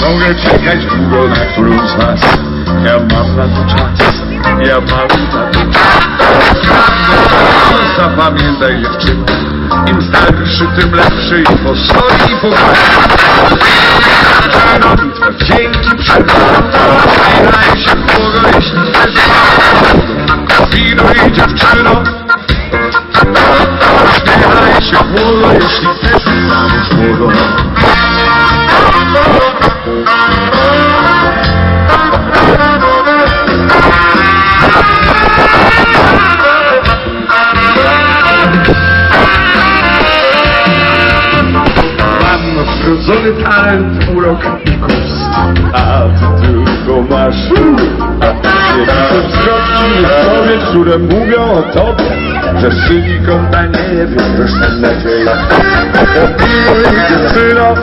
Mogę czekać długo na którąś z was Ja mam na to czas. Ja mam na to czas. Zapamiętaj dziewczyno. Im starszy, tym lepszy I po soli, i po Bitwę wdzięki przed Zmieniaj się w błogo, jeśli chcesz. Kombinuj dziewczyno. Śmiechaj się w błogo, jeśli chcesz. Zamąż błogo Talent, urok A ty tylko masz wzroki zdrowie, które mówią o tobie Że silikon nie wie, że są nadzieja dziewczyno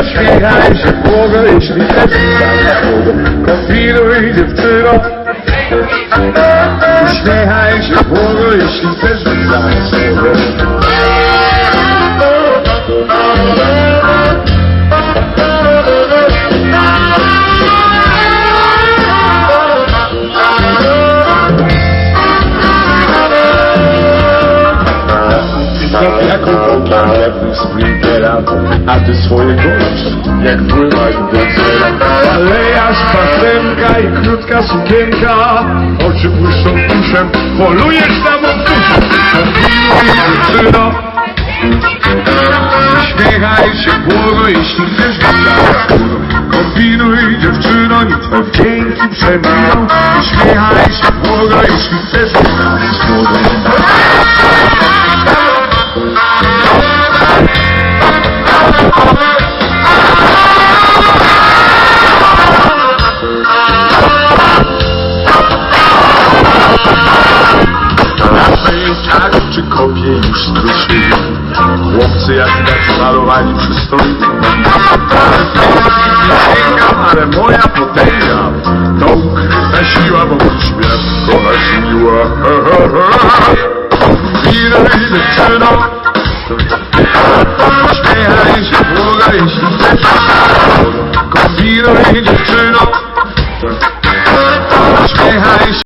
Uśmiechaj się w głowę, jeśli też Kombinuj dziewczyno Uśmiechaj się lewny sprintera A ty swojego jak pływać do zera Aleja spacerka i krótka sukienka Oczy błyszczą tuszem, polujesz na Miłuj dziewczyno Uśmiechaj się błogo, jeśli chcesz być Kombinuj dziewczyno, i twe wdzięki przeminą Uśmiechaj się błogo, jeśli chcesz być kopie już struszyli Chłopcy jak tak malowani przystojni Sięgam, ale moja potęga To ukryta siła, bo śmierć kochać miła Witaj dziewczyno Śmiechaj się Boga, jeśli chcesz Kombinuj dziewczyno